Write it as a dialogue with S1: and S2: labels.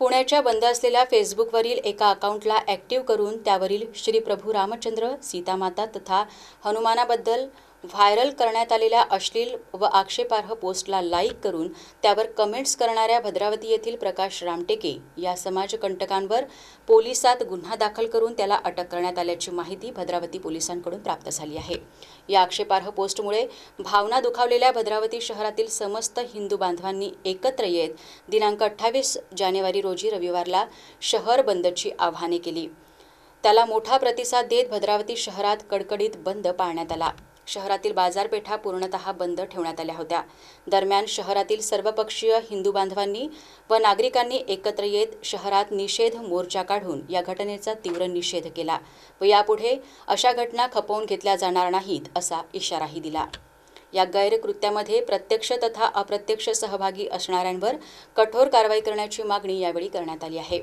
S1: पुण्याच्या बंद असलेल्या फेसबुकवरील एका अकाउंटला ॲक्टिव्ह करून त्यावरील श्री प्रभू रामचंद्र सीतामाता तथा हनुमानाबद्दल व्हायरल करण्यात आलेल्या अश्लील व आक्षेपार्ह पोस्टला लाईक करून त्यावर कमेंट्स करणाऱ्या भद्रावती येथील प्रकाश रामटेके या समाजकंटकांवर पोलिसात गुन्हा दाखल करून त्याला अटक करण्यात आल्याची माहिती भद्रावती पोलिसांकडून प्राप्त झाली आहे. या आक्षेपार्ह पोस्टमुळे भावना दुखावलेल्या भद्रावती शहरातील समस्त हिंदू बांधवांनी एकत्र येत दिनांक अठ्ठावीस जानेवारी रोजी रविवारला शहर बंदची आव्हाने केली. त्याला मोठा प्रतिसाद देत भद्रावती शहरात कडकडीत बंद पाळण्यात आला. शहरातील बाजारपेठा पूर्णतः बंद ठेवण्यात आल्या होत्या. दरम्यान शहरातील सर्वपक्षीय हिंदू बांधवांनी व नागरिकांनी एकत्र येत शहरात निषेध मोर्चा काढून या घटनेचा तीव्र निषेध केला व यापुढे अशा घटना खपवून घेतल्या जाणार नाहीत असा इशाराही दिला. या गैरकृत्यामध्ये प्रत्यक्ष तथा अप्रत्यक्ष सहभागी असणाऱ्यांवर कठोर कारवाई करण्याची मागणी यावेळी करण्यात आली आहे.